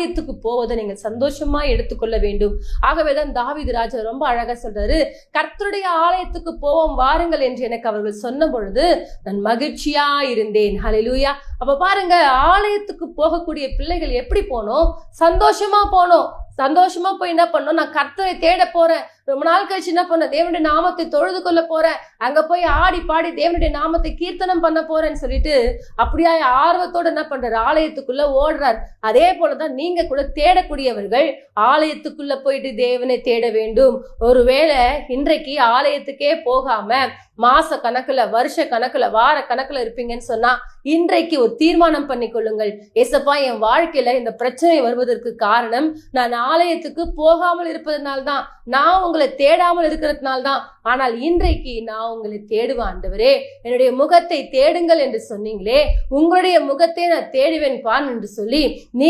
ஆலயத்துக்கு போவதை நீங்க சந்தோஷமா எடுத்துக்கொள்ள வேண்டும். ஆகவேதான் தாவிது ராஜா ரொம்ப அழகா சொல்றாரு கர்த்தருடைய ஆலயத்துக்கு போவோம் வாருங்கள் என்று எனக்கு அவர்கள் சொன்ன பொழுது நான் மகிழ்ச்சியா இருந்தேன். ஹலிலூயா அப்ப பாருங்க ஆலயத்துக்கு போகக்கூடிய பிள்ளைகள் எப்படி போனோம்? சந்தோஷமா போனோம். சந்தோஷமா போய் என்ன பண்ணோம்? நான் கர்த்தரை தேட போறேன். ரொம்ப நாள் கழிச்சு என்ன பண்ண? தேவனுடைய நாமத்தை தொழுது கொள்ள போறேன் அங்க போய் ஆடி பாடி தேவனுடைய நாமத்தை கீர்த்தனம் பண்ண போறேன்னு சொல்லிட்டு அப்படியா ஆர்வத்தோட என்ன பண்றாரு? ஆலயத்துக்குள்ள ஓடுறார். அதே போலதான் நீங்க கூட தேடக்கூடியவர்கள் ஆலயத்துக்குள்ள போயிட்டு தேவனை தேட வேண்டும். ஒருவேளை இன்றைக்கு ஆலயத்துக்கே போகாம மாச கணக்குல வருஷ கணக்குல வார கணக்குல இருப்பீங்கன்னு சொன்னா இன்றைக்கு ஒரு தீர்மானம் பண்ணி கொள்ளுங்கள். ஏசப்பா என் வாழ்க்கையில இந்த பிரச்சனை வருவதற்கு காரணம் நான் ஆலயத்துக்கு போகாமல் இருப்பதனால்தான். நான் உங்களை தேடாமல் இருக்கிறதுனால தான் ஆனால் இன்றைக்கு நான் உங்களை தேடுவேன் ஆண்டவரே. என்னுடைய முகத்தை தேடுங்கள் என்று சொன்னீங்களே. உங்களுடைய முகத்தை நான் தேடுவேன் பான் என்று சொல்லி நீ